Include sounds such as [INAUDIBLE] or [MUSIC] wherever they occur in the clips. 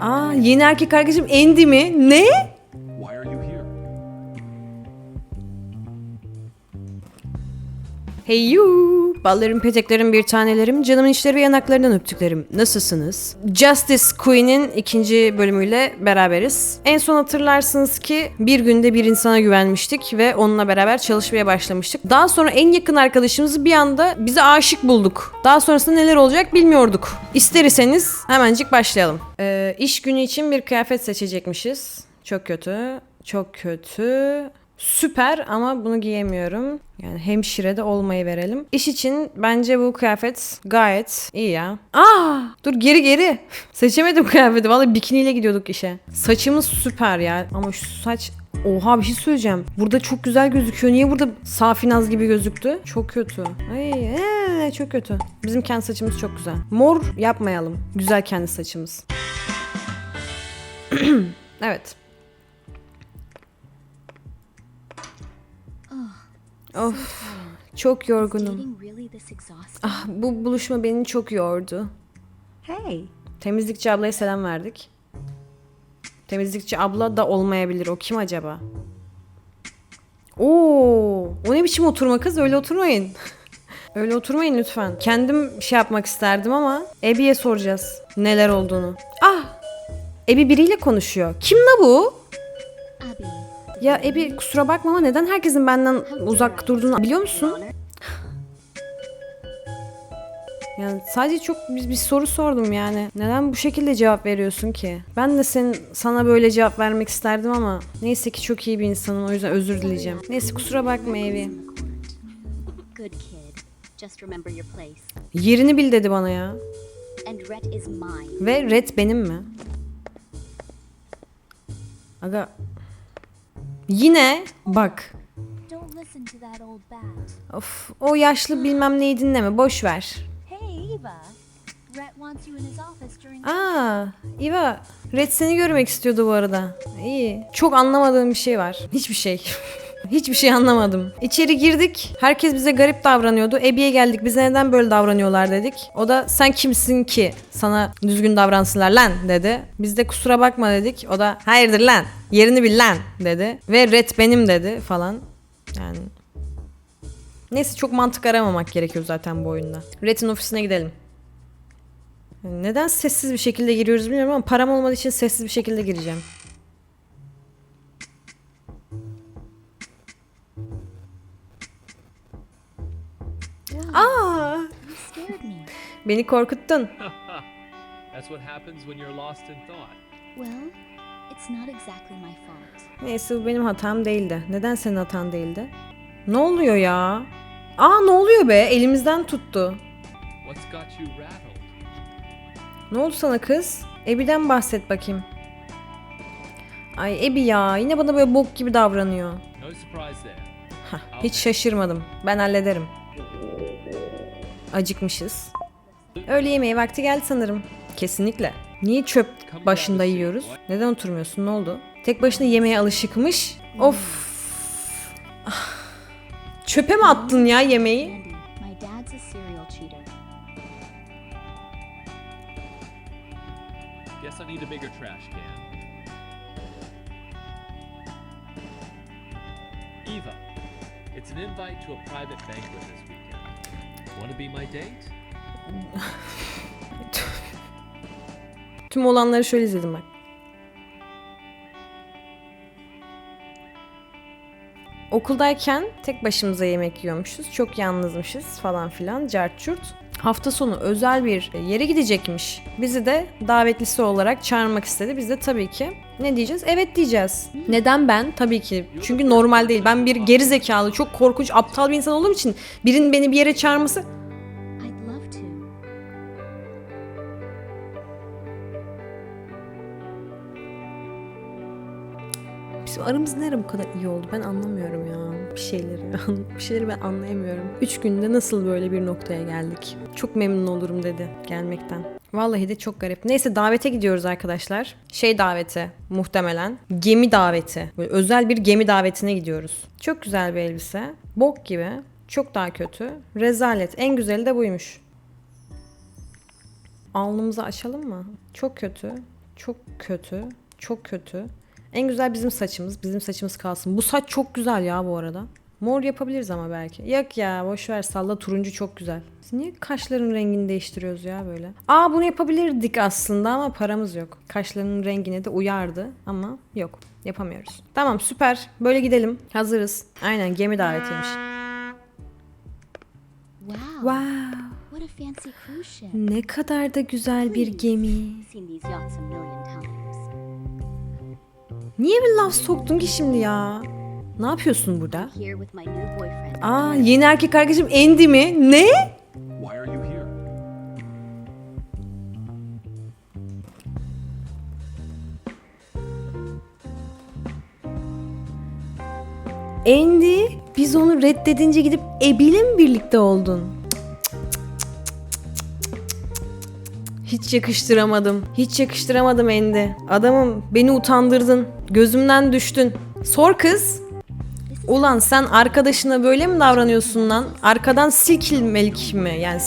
Aa yeni erkek arkadaşım Andy mi? Ne? Why are you here? Hey you! Ballarım, peteklerim, bir tanelerim, canımın içleri ve yanaklarından öptüklerim. Nasılsınız? Justice Queen'in ikinci bölümüyle beraberiz. En son hatırlarsınız ki bir günde bir insana güvenmiştik ve onunla beraber çalışmaya başlamıştık. Daha sonra en yakın arkadaşımızı bir anda bize aşık bulduk. Daha sonrasında neler olacak bilmiyorduk. İsterseniz hemencik başlayalım. Ee, iş günü için bir kıyafet seçecekmişiz. Çok kötü. Çok kötü. Süper ama bunu giyemiyorum. Yani hemşire de olmayı verelim. İş için bence bu kıyafet gayet iyi ya. Aa, dur geri geri. [LAUGHS] Seçemedim kıyafeti. Vallahi bikiniyle gidiyorduk işe. Saçımız süper ya. Ama şu saç Oha bir şey söyleyeceğim. Burada çok güzel gözüküyor. Niye burada safinaz gibi gözüktü? Çok kötü. Ay, ee, çok kötü. Bizim kendi saçımız çok güzel. Mor yapmayalım. Güzel kendi saçımız. [CLEARS THROAT] evet. Of. Çok yorgunum. Ah, bu buluşma beni çok yordu. Hey, Temizlikçi ablaya selam verdik. Temizlikçi abla da olmayabilir. O kim acaba? Oo, o ne biçim oturma kız? Öyle oturmayın. [LAUGHS] Öyle oturmayın lütfen. Kendim şey yapmak isterdim ama Ebi'ye soracağız neler olduğunu. Ah! Ebi biriyle konuşuyor. Kim la bu? Abby. Ya Ebi kusura bakma ama neden herkesin benden uzak durduğunu biliyor musun? Yani sadece çok bir, bir soru sordum yani. Neden bu şekilde cevap veriyorsun ki? Ben de senin sana böyle cevap vermek isterdim ama neyse ki çok iyi bir insanım o yüzden özür dileyeceğim. Neyse kusura bakma Evi. Yerini bil dedi bana ya. Ve red benim mi? Aga. Yine bak. Of o yaşlı bilmem neyi dinleme boş ver. Eva. Aa, Iva, Red seni görmek istiyordu bu arada. İyi. Çok anlamadığım bir şey var. Hiçbir şey. [LAUGHS] Hiçbir şey anlamadım. İçeri girdik. Herkes bize garip davranıyordu. Ebi'ye geldik. Bize neden böyle davranıyorlar dedik. O da sen kimsin ki sana düzgün davransınlar lan dedi. Biz de kusura bakma dedik. O da hayırdır lan yerini bil lan dedi. Ve Red benim dedi falan. Yani Neyse çok mantık aramamak gerekiyor zaten bu oyunda. Red'in ofisine gidelim. Neden sessiz bir şekilde giriyoruz bilmiyorum ama param olmadığı için sessiz bir şekilde gireceğim. Exactly my fault. Neyse bu benim hatam değildi. Neden senin hatan değildi? Ne oluyor ya? Aa ne oluyor be? Elimizden tuttu. What's got you rattled? Ne oldu sana kız? Ebi'den bahset bakayım. Ay Ebi ya yine bana böyle bok gibi davranıyor. No surprise there. Hah, hiç şaşırmadım. Ben hallederim. Acıkmışız. Öğle yemeği vakti geldi sanırım. Kesinlikle. Niye çöp başında yiyoruz? Neden oturmuyorsun? Ne oldu? Tek başına yemeğe alışıkmış. Of. Ah. Çöpe mi attın ya yemeği? Andy, my dad's a serial cheater. Guess I need a bigger trash can. Eva, it's an invite to a private banquet this weekend. Want to be my date? [LAUGHS] Tüm olanları şöyle izledim bak. Okuldayken tek başımıza yemek yiyormuşuz. Çok yalnızmışız falan filan. Cart çurt. Hafta sonu özel bir yere gidecekmiş. Bizi de davetlisi olarak çağırmak istedi. Biz de tabii ki ne diyeceğiz? Evet diyeceğiz. Neden ben? Tabii ki. Çünkü normal değil. Ben bir geri zekalı, çok korkunç, aptal bir insan olduğum için birinin beni bir yere çağırması Aramız nere bu kadar iyi oldu? Ben anlamıyorum ya bir şeyleri. [LAUGHS] bir şeyleri ben anlayamıyorum. Üç günde nasıl böyle bir noktaya geldik? Çok memnun olurum dedi gelmekten. Vallahi de çok garip. Neyse davete gidiyoruz arkadaşlar. Şey daveti muhtemelen. Gemi daveti. Böyle özel bir gemi davetine gidiyoruz. Çok güzel bir elbise. Bok gibi. Çok daha kötü. Rezalet. En güzeli de buymuş. Alnımızı açalım mı? Çok kötü. Çok kötü. Çok kötü. En güzel bizim saçımız. Bizim saçımız kalsın. Bu saç çok güzel ya bu arada. Mor yapabiliriz ama belki. Yok ya boş ver salla turuncu çok güzel. Biz niye kaşların rengini değiştiriyoruz ya böyle? Aa bunu yapabilirdik aslında ama paramız yok. Kaşlarının rengine de uyardı ama yok. Yapamıyoruz. Tamam süper. Böyle gidelim. Hazırız. Aynen gemi davetiymiş. Wow. Wow. What a fancy cruise ship. Ne kadar da güzel bir gemi. Niye bir laf soktun ki şimdi ya? Ne yapıyorsun burada? Aa yeni erkek arkadaşım Andy mi? Ne? Andy biz onu reddedince gidip Ebil'le mi birlikte oldun? Hiç yakıştıramadım. Hiç yakıştıramadım Andy. Adamım beni utandırdın. Gözümden düştün. Sor kız. Ulan sen arkadaşına böyle mi davranıyorsun lan? Arkadan silkilmelik mi? Yani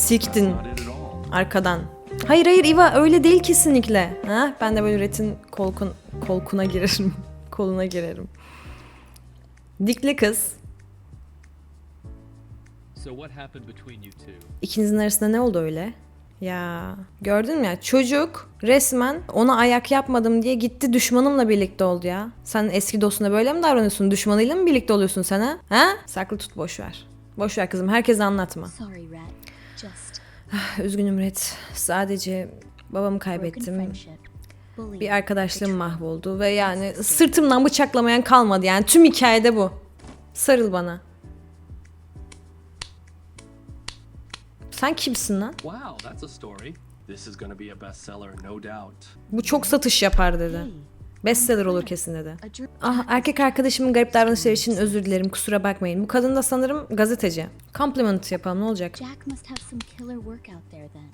all. arkadan. Hayır hayır Iva öyle değil kesinlikle. Ha? Ben de böyle Ret'in kolkun, kolkuna girerim. [LAUGHS] Koluna girerim. Dikli kız. İkinizin arasında ne oldu öyle? Ya gördün mü ya çocuk resmen ona ayak yapmadım diye gitti düşmanımla birlikte oldu ya. Sen eski dostuna böyle mi davranıyorsun? Düşmanıyla mı birlikte oluyorsun sen ha? Ha? Saklı tut boş ver. Boş ver kızım herkese anlatma. Sorry. Just Üzgünüm Red. Sadece babamı kaybettim. Bir arkadaşlığım mahvoldu ve yani sırtımdan bıçaklamayan kalmadı yani tüm hikayede bu. Sarıl bana. Sen kimsin lan? Wow, that's a story. This is gonna be a bestseller, no doubt. Bu çok satış yapar dedi. Bestseller olur kesin dedi. Ah erkek arkadaşımın garip davranışları için özür dilerim kusura bakmayın. Bu kadın da sanırım gazeteci. Compliment yapalım ne olacak? Jack must have some killer work out there then.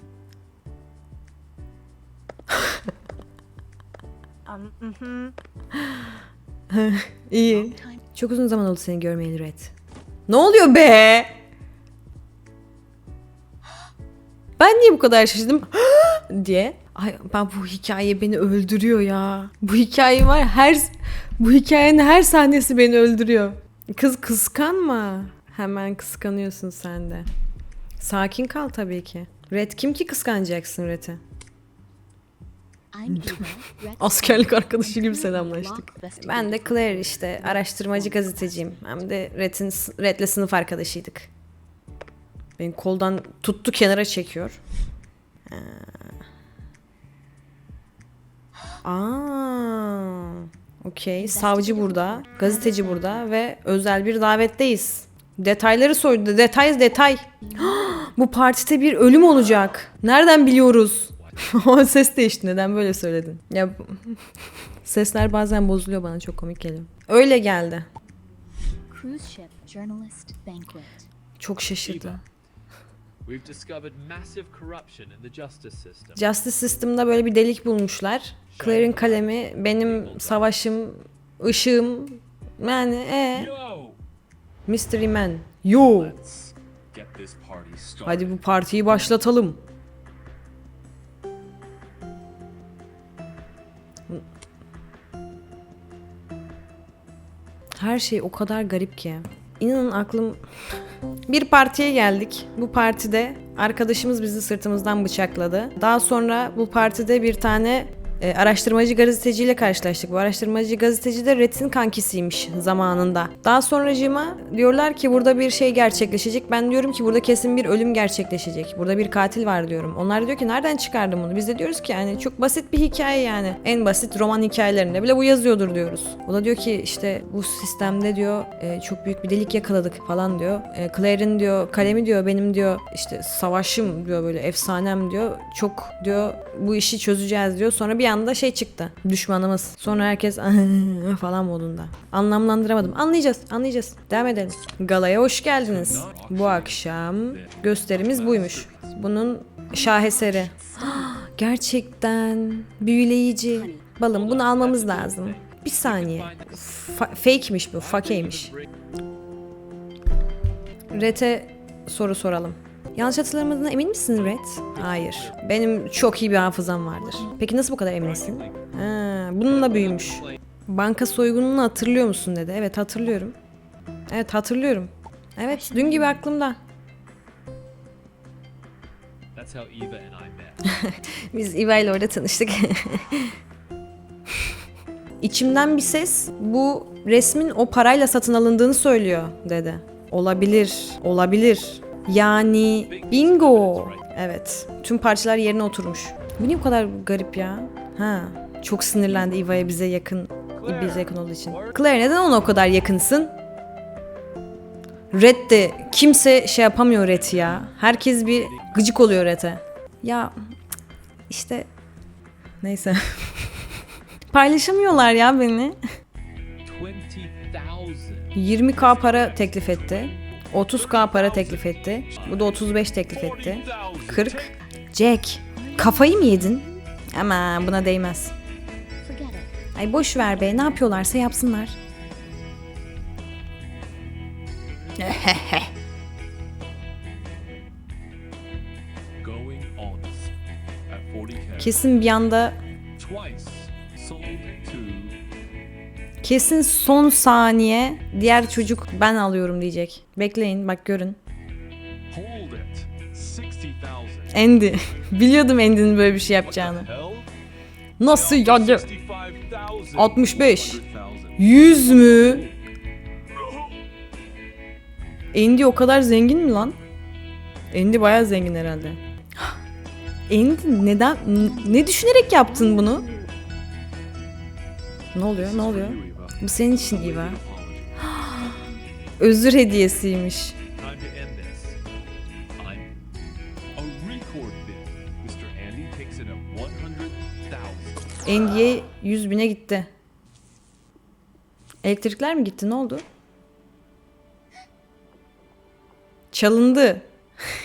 [LAUGHS] İyi. Çok uzun zaman oldu seni görmeyeli Red. Ne oluyor be? Niye bu kadar şaşırdım [GASPS] diye. Ay ben bu hikaye beni öldürüyor ya. Bu hikaye var her bu hikayenin her sahnesi beni öldürüyor. Kız kıskanma. Hemen kıskanıyorsun sen de. Sakin kal tabii ki. Red kim ki kıskanacaksın Red'i? [LAUGHS] Askerlik arkadaşı gibi selamlaştık. Ben de Claire işte araştırmacı gazeteciyim. Hem de Red'in, Red'le sınıf arkadaşıydık. Beni koldan tuttu kenara çekiyor. Ha. Aa, okey. Savcı burada, gazeteci burada ve özel bir davetteyiz. Detayları sordu. Detay detay. [GASPS] Bu partide bir ölüm olacak. Nereden biliyoruz? [LAUGHS] O ses değişti. Neden böyle söyledin? Ya [LAUGHS] sesler bazen bozuluyor bana çok komik geliyor. Öyle geldi. Cruise ship journalist banquet. Çok şaşırdı. Justice system. Justice System'da böyle bir delik bulmuşlar. Claire'in kalemi, benim savaşım, ışığım. Yani e Yo! Mystery Man. Yo. Hadi bu partiyi başlatalım. Her şey o kadar garip ki. İnanın aklım... Bir partiye geldik. Bu partide arkadaşımız bizi sırtımızdan bıçakladı. Daha sonra bu partide bir tane e, araştırmacı gazeteciyle karşılaştık. Bu araştırmacı gazeteci de Red'in kankisiymiş zamanında. Daha sonracığıma diyorlar ki burada bir şey gerçekleşecek. Ben diyorum ki burada kesin bir ölüm gerçekleşecek. Burada bir katil var diyorum. Onlar diyor ki nereden çıkardın bunu? Biz de diyoruz ki yani çok basit bir hikaye yani. En basit roman hikayelerinde bile bu yazıyordur diyoruz. O da diyor ki işte bu sistemde diyor e, çok büyük bir delik yakaladık falan diyor. E, Claire'in diyor kalemi diyor benim diyor işte savaşım diyor böyle efsanem diyor. Çok diyor bu işi çözeceğiz diyor. Sonra bir anda şey çıktı. Düşmanımız. Sonra herkes [LAUGHS] falan modunda. Anlamlandıramadım. Anlayacağız. Anlayacağız. Devam edelim. Galaya hoş geldiniz. Bu akşam gösterimiz buymuş. Bunun şaheseri. [GASPS] Gerçekten büyüleyici. Balım bunu almamız lazım. Bir saniye. Fa- fake'miş bu. Fakeymiş. Red'e soru soralım. Yanlış hatırlamadığına emin misin Red? Hayır. Benim çok iyi bir hafızam vardır. Peki nasıl bu kadar eminsin? Ha, bununla büyümüş. Banka soygununu hatırlıyor musun dedi. Evet hatırlıyorum. Evet hatırlıyorum. Evet dün gibi aklımda. Eva. [LAUGHS] Biz İva ile orada tanıştık. [LAUGHS] İçimden bir ses bu resmin o parayla satın alındığını söylüyor dedi. Olabilir, olabilir. Yani bingo. Evet, tüm parçalar yerine oturmuş. Bu niye bu kadar garip ya? Ha, çok sinirlendi Iva'ya bize yakın, bize yakın olduğu için. Claire neden ona o kadar yakınsın? Red de kimse şey yapamıyor Red'i ya. Herkes bir gıcık oluyor Red'e. Ya işte neyse. [LAUGHS] Paylaşamıyorlar ya beni. 20,000. 20k para teklif etti. 30k para teklif etti. Bu da 35 teklif etti. 40. Jack, kafayı mı yedin? Ama buna değmez. Ay boş ver be. Ne yapıyorlarsa yapsınlar. Going honest. At 40k. Kesin bir anda. Kesin son saniye diğer çocuk ben alıyorum diyecek. Bekleyin bak görün. Hold it. 60,000. Andy. [LAUGHS] Biliyordum Andy'nin böyle bir şey yapacağını. Nasıl ya? 65,000. 65. 100,000. 100 mü? Andy o kadar zengin mi lan? Andy bayağı zengin herhalde. [GASPS] Andy neden ne düşünerek yaptın bunu? Ne oluyor? Ne oluyor? Bu senin için Eva. [GASPS] Özür hediyesiymiş. Time to end this. I'm a record bid. Mr. Andy takes it at 100,000. Andy'ye 100 bine gitti. Elektrikler mi gitti? Ne oldu? Çalındı.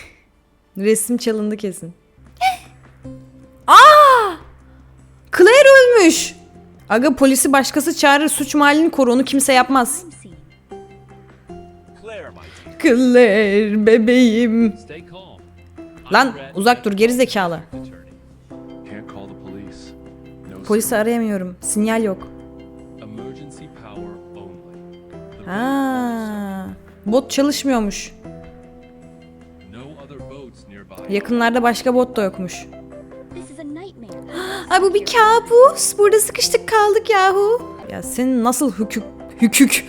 [LAUGHS] Resim çalındı kesin. [LAUGHS] Aa! Claire ölmüş. Aga polisi başkası çağırır suç mahallini koru onu kimse yapmaz. Claire, bebeğim. Lan uzak dur geri zekalı. Polisi arayamıyorum. Sinyal yok. Ha. Bot çalışmıyormuş. Yakınlarda başka bot da yokmuş. Ay bu bir kabus. Burada sıkıştık kaldık yahu. Ya senin nasıl hükük hükük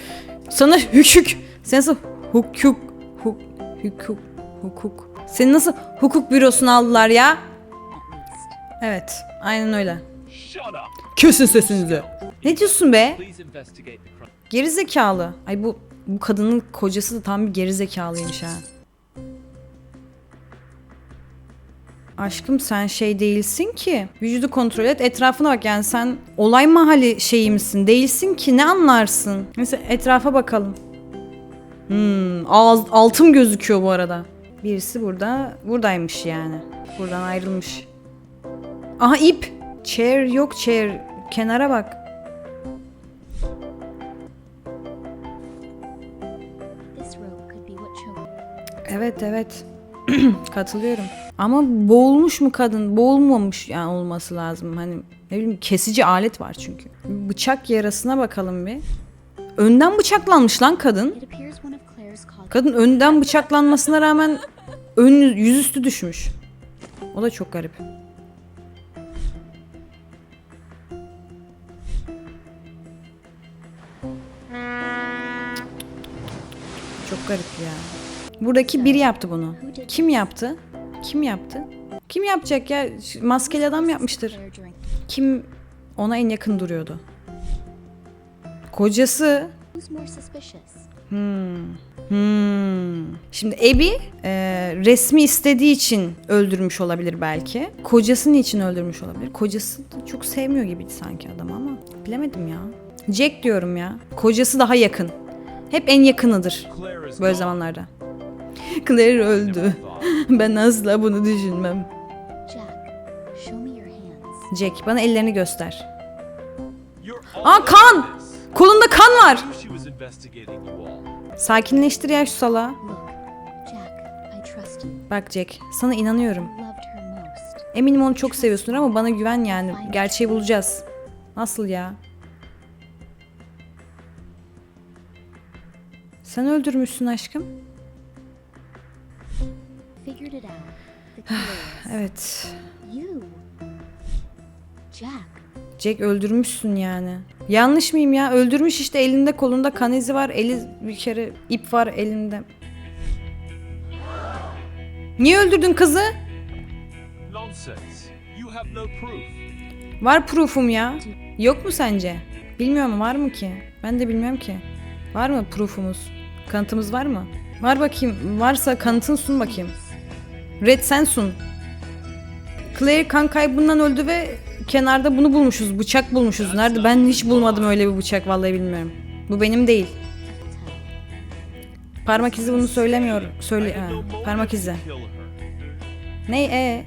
sana hükük sen nasıl hukuk huk hukuk hukuk seni nasıl hukuk bürosuna aldılar ya? Evet aynen öyle. Kesin sesinizi. Ne diyorsun be? Please investigate the crime. Geri zekalı. Ay bu bu kadının kocası da tam bir geri zekalıymış ha. Aşkım sen şey değilsin ki. Vücudu kontrol et, etrafına bak yani sen olay mahalli şeyi misin? Değilsin ki ne anlarsın? Neyse etrafa bakalım. Hmm, ağız, altım gözüküyor bu arada. Birisi burada, buradaymış yani. Buradan ayrılmış. Aha ip. Chair yok chair. Kenara bak. Evet evet. [CLEARS THROAT] Katılıyorum. Ama boğulmuş mu kadın? Boğulmamış yani olması lazım. Hani ne bileyim kesici alet var çünkü. Bıçak yarasına bakalım bir. Önden bıçaklanmış lan kadın. Kadın önden bıçaklanmasına rağmen ön yüzüstü düşmüş. O da çok garip. Çok garip ya. Buradaki biri yaptı bunu. Kim yaptı? Kim yaptı? Kim yapacak ya? Maskeli adam yapmıştır. Kim ona en yakın duruyordu? Kocası. Suspicious? Hmm. Şimdi Ebi e, resmi istediği için öldürmüş olabilir belki. Kocası için öldürmüş olabilir. Kocası da çok sevmiyor gibiydi sanki adam ama bilemedim ya. Jack diyorum ya. Kocası daha yakın. Hep en yakınıdır böyle zamanlarda. Claire öldü. [LAUGHS] Ben asla bunu düşünmem. Jack, show me your hands. Jack bana ellerini göster. Aa kan! Kolunda kan var. Sakinleştir ya şu salağı. Look, Jack, I trust you. Bak Jack, sana inanıyorum. Eminim onu çok seviyorsundur ama bana güven yani. Gerçeği bulacağız. Nasıl ya? Sen öldürmüşsün aşkım. Figured it out. [SIGHS] Evet. you. Jack. Jack öldürmüşsün yani. Yanlış mıyım ya? Öldürmüş işte elinde kolunda kan izi var. Eli bir kere ip var elinde. Niye öldürdün kızı? Var proof'um ya. Yok mu sence? Bilmiyorum var mı ki? Ben de bilmiyorum ki. Var mı proof'umuz? Kanıtımız var mı? Var bakayım. Varsa kanıtın sun bakayım. Red sen sun. Claire kan kaybından öldü ve kenarda bunu bulmuşuz. Bıçak bulmuşuz. Nerede? Ben hiç bulmadım öyle bir bıçak vallahi bilmiyorum. Bu benim değil. Parmak izi bunu söylemiyor. Söyle ha, parmak izi. Ne e?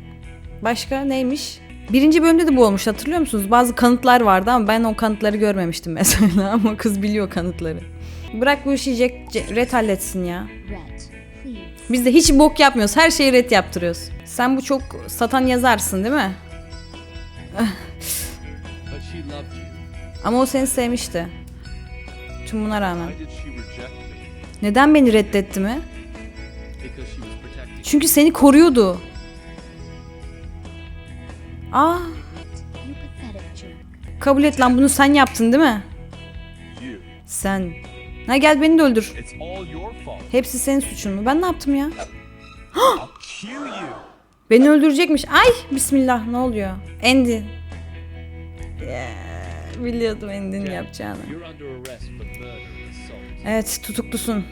Başka neymiş? Birinci bölümde de bu olmuş hatırlıyor musunuz? Bazı kanıtlar vardı ama ben o kanıtları görmemiştim mesela [LAUGHS] ama kız biliyor kanıtları. Bırak bu işi Jack, Jack- Red halletsin ya. Biz de hiç bok yapmıyoruz. Her şeyi Red yaptırıyoruz. Sen bu çok satan yazarsın değil mi? Ama o seni sevmişti. Tüm buna rağmen. Neden beni reddetti mi? Çünkü seni koruyordu. Aa, jerk. kabul et lan bunu sen yaptın değil mi? Sen. Ha gel beni de öldür. Hepsi senin suçun mu? Ben ne yaptım ya? [GASPS] Beni öldürecekmiş. Ay bismillah ne oluyor? Andy. Yeah, biliyordum Andy'nin yapacağını. Evet tutuklusun.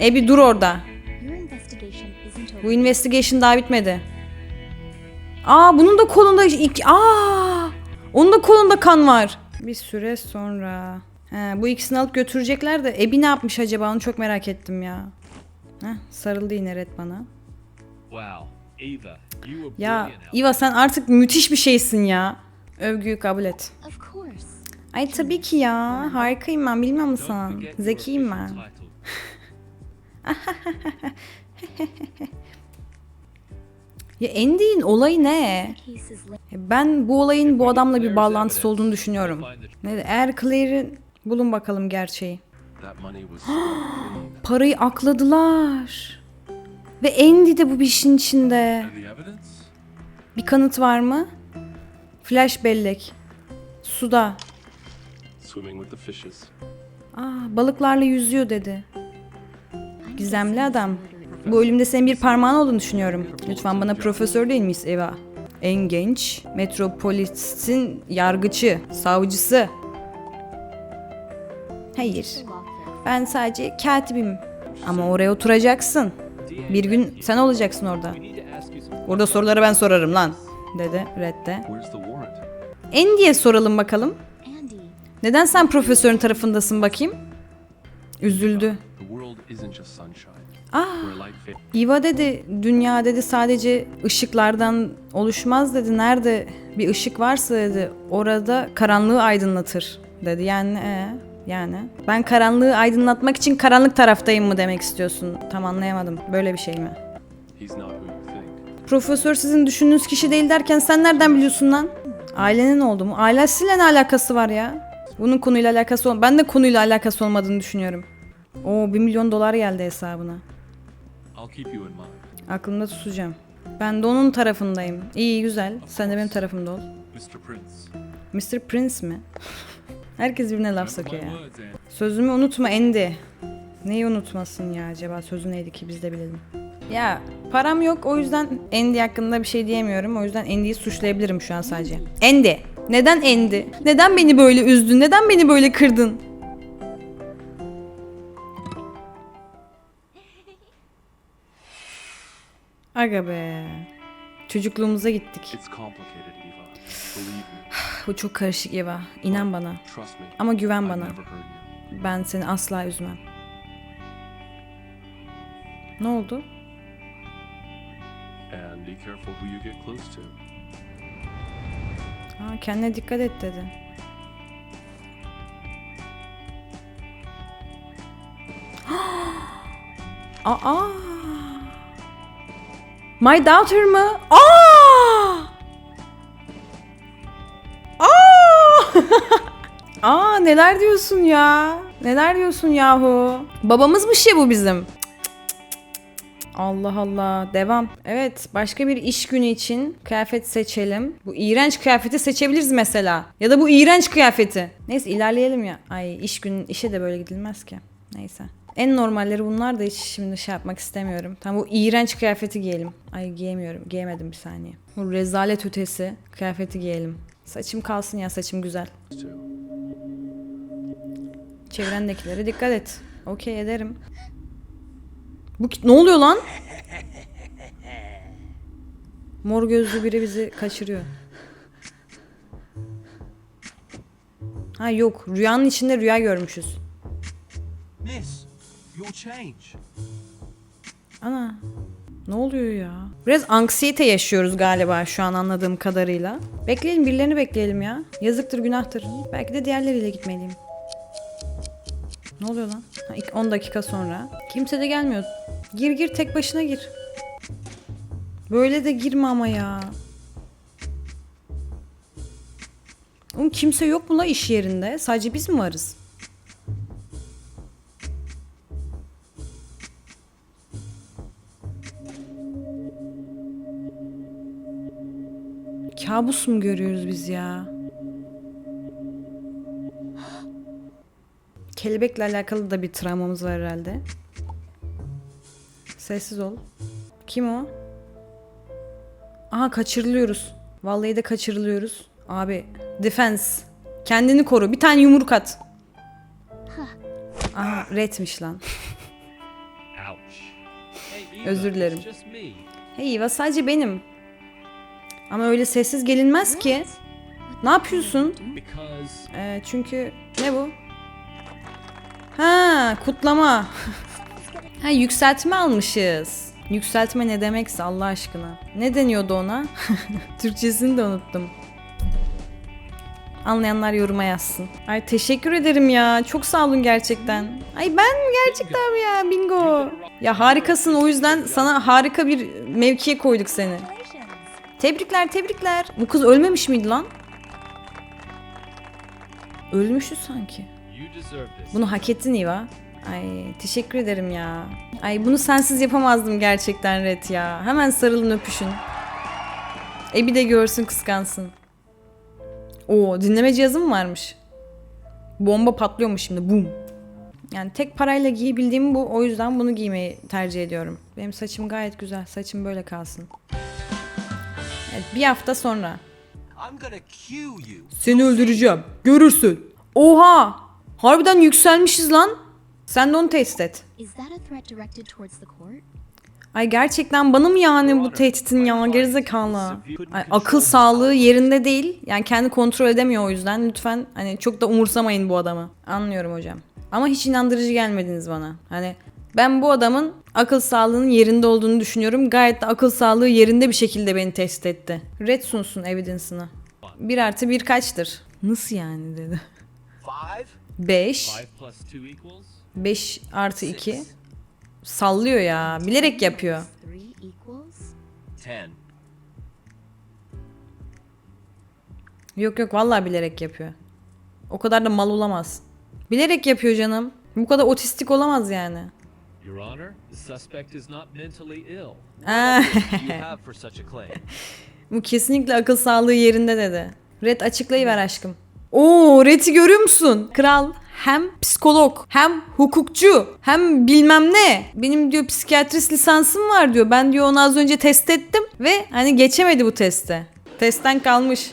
E bir dur orada. Bu investigation daha bitmedi. Aa bunun da kolunda iki... Aa! Onun da kolunda kan var. Bir süre sonra. He, bu ikisini alıp götürecekler de Ebi ne yapmış acaba onu çok merak ettim ya. Heh, sarıldı yine Red bana. Wow. Were Ya. Iva sen artık müthiş bir şeysin ya. Övgüyü kabul et. Of course. Ay tabii ki ya. Harikayım ben bilmiyor musun? Zekiyim ben. [LAUGHS] Ya Andy'in olayı ne? Ben bu olayın bu adamla bir bağlantısı olduğunu düşünüyorum. Ne eğer Claire'in bulun bakalım gerçeği. [GASPS] Parayı akladılar. Ve Andy de bu işin içinde. Bir kanıt var mı? Flash bellek. Suda. Aa, balıklarla yüzüyor dedi. Gizemli adam. Bu ölümde senin bir parmağın olduğunu düşünüyorum. Lütfen bana profesör değil miyiz Eva? En genç, metropolisin yargıcı, savcısı. Hayır, ben sadece katibim. Ama oraya oturacaksın. Bir gün sen olacaksın orada. Burada soruları ben sorarım lan, dedi the warrant? Andy'ye soralım bakalım. Neden sen profesörün tarafındasın bakayım? Üzüldü. Ah. Iva dedi, dünya dedi sadece ışıklardan oluşmaz dedi. Nerede bir ışık varsa dedi, orada karanlığı aydınlatır dedi. Yani e, yani ben karanlığı aydınlatmak için karanlık taraftayım mı demek istiyorsun? Tam anlayamadım. Böyle bir şey mi? Profesör sizin düşündüğünüz kişi değil derken sen nereden biliyorsun lan? Ailenin oldu mu? Ailesiyle ne alakası var ya? Bunun konuyla alakası ol. Ben de konuyla alakası olmadığını düşünüyorum. Oo 1 milyon dolar geldi hesabına. Aklımda tutacağım. Ben de onun tarafındayım. İyi güzel. Sen de benim tarafımda ol. Mr. Prince mi? [LAUGHS] Herkes birbirine laf sokuyor ya. Sözümü unutma Andy. Neyi unutmasın ya acaba? Sözü neydi ki biz de bilelim. Ya param yok o yüzden Andy hakkında bir şey diyemiyorum. O yüzden Andy'yi suçlayabilirim şu an sadece. Andy. Neden Andy? Neden beni böyle üzdün? Neden beni böyle kırdın? Aga be. Çocukluğumuza gittik. Bu çok karışık Eva. İnan bana. Ama güven bana. Ben seni asla üzmem. Ne oldu? Aa, kendine dikkat et dedi. [GASPS] Aa! My daughter mı? Aa! Aa neler diyorsun ya? Neler diyorsun yahu? Babamızmış ya bu bizim. Allah Allah. Devam. Evet. Başka bir iş günü için kıyafet seçelim. Bu iğrenç kıyafeti seçebiliriz mesela. Ya da bu iğrenç kıyafeti. Neyse ilerleyelim ya. Ay iş günü işe de böyle gidilmez ki. Neyse. En normalleri bunlar da hiç şimdi şey yapmak istemiyorum. Tamam bu iğrenç kıyafeti giyelim. Ay giyemiyorum. Giyemedim bir saniye. Bu rezalet ötesi kıyafeti giyelim. Saçım kalsın ya saçım güzel. Çevrendekilere dikkat et. Okey ederim. Bu ne oluyor lan? Mor gözlü biri bizi kaçırıyor. Ha yok, rüyanın içinde rüya görmüşüz. Miss, your change. Ana. Ne oluyor ya? Biraz anksiyete yaşıyoruz galiba şu an anladığım kadarıyla. Bekleyelim birilerini bekleyelim ya. Yazıktır günahtır. Belki de diğerleriyle gitmeliyim. Ne oluyor lan? Ha, ilk 10 dakika sonra. Kimse de gelmiyor. Gir gir tek başına gir. Böyle de girme ama ya. Oğlum kimse yok mu la iş yerinde? Sadece biz mi varız? Kabus mu görüyoruz biz ya? Kelebekle alakalı da bir travmamız var herhalde. Sessiz ol. Kim o? Aha kaçırılıyoruz. Vallahi de kaçırılıyoruz. Abi defense. Kendini koru. Bir tane yumruk at. Aha redmiş lan. Özür dilerim. Hey Eva sadece benim. Ama öyle sessiz gelinmez ki. Ne yapıyorsun? Ee, çünkü ne bu? Ha kutlama. [LAUGHS] ha yükseltme almışız. Yükseltme ne demekse Allah aşkına. Ne deniyordu ona? [LAUGHS] Türkçesini de unuttum. Anlayanlar yoruma yazsın. Ay teşekkür ederim ya. Çok sağ olun gerçekten. Ay ben mi gerçekten mi ya bingo. Ya harikasın o yüzden sana harika bir mevkiye koyduk seni. Tebrikler tebrikler. Bu kız ölmemiş miydi lan? Ölmüştü sanki. Bunu hak ettin Iva. Ay teşekkür ederim ya. Ay bunu sensiz yapamazdım gerçekten Red ya. Hemen sarılın öpüşün. Ebi de görsün kıskansın. Oo dinleme cihazı mı varmış? Bomba patlıyormuş şimdi bum. Yani tek parayla giyebildiğim bu. O yüzden bunu giymeyi tercih ediyorum. Benim saçım gayet güzel. Saçım böyle kalsın. Evet bir hafta sonra. Seni öldüreceğim. Görürsün. Oha! Harbiden yükselmişiz lan. Sen de onu test et. Ay gerçekten bana mı yani bu tehditin ya gerizekalı. Ay, akıl sağlığı yerinde değil. Yani kendi kontrol edemiyor o yüzden. Lütfen hani çok da umursamayın bu adamı. Anlıyorum hocam. Ama hiç inandırıcı gelmediniz bana. Hani ben bu adamın akıl sağlığının yerinde olduğunu düşünüyorum. Gayet de akıl sağlığı yerinde bir şekilde beni test etti. Red sunsun evidence'ını. Bir artı bir kaçtır? Nasıl yani dedi. Five? 5. Five plus two equals 5 artı 2. Sallıyor ya. Bilerek yapıyor. Three equals? Ten. Yok yok vallahi bilerek yapıyor. O kadar da mal olamaz. Bilerek yapıyor canım. Bu kadar otistik olamaz yani. Your Honor, the suspect is not mentally ill. [LAUGHS] Aa, You have for such a claim. [LAUGHS] bu kesinlikle akıl sağlığı yerinde dedi. Red açıklayıver aşkım. Oo Red'i görüyor musun? Kral hem psikolog hem hukukçu hem bilmem ne. Benim diyor psikiyatrist lisansım var diyor. Ben diyor onu az önce test ettim ve hani geçemedi bu teste. Testten kalmış.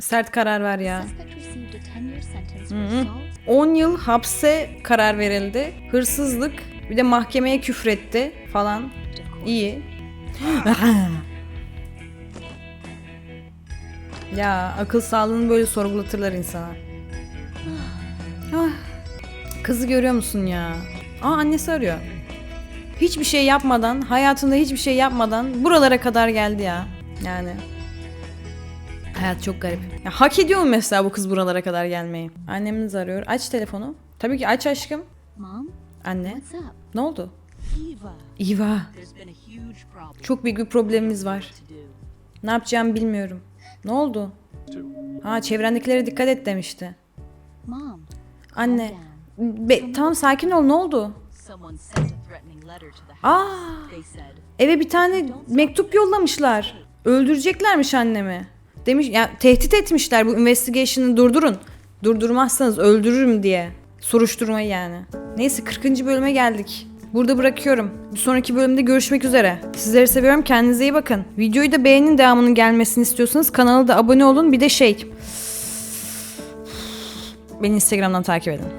Sert karar ver ya. Received a 10 year sentence for assault. 10 yıl hapse karar verildi. Hırsızlık, bir de mahkemeye küfretti falan. İyi. [GASPS] ya akıl sağlığını böyle sorgulatırlar insana. [SIGHS] Ah, Kızı görüyor musun ya? Aa annesi arıyor. Hiçbir şey yapmadan, hayatında hiçbir şey yapmadan buralara kadar geldi ya. Yani. Hayat çok garip. Ya, hak ediyor mu mesela bu kız buralara kadar gelmeyi? Annemiz arıyor. Aç telefonu. Tabii ki aç aşkım. Mom, Anne. what's up? Ne oldu? Eva, İva. there's been a huge problem Çok büyük bir problemimiz var. to do. Ne yapacağımı bilmiyorum. Ne oldu? Ha çevrendekilere dikkat et demişti. Mom, Anne. Be- tamam sakin ol ne oldu? Someone sent a threatening letter to the house. Aa They said, eve bir tane mektup yollamışlar. Öldüreceklermiş annemi. Demiş ya tehdit etmişler bu investigation'ı durdurun. Durdurmazsanız öldürürüm diye. Soruşturmayı yani. Neyse 40. bölüme geldik. Burada bırakıyorum. Bir sonraki bölümde görüşmek üzere. Sizleri seviyorum. Kendinize iyi bakın. Videoyu da beğenin devamının gelmesini istiyorsanız kanala da abone olun. Bir de şey. Beni Instagram'dan takip edin.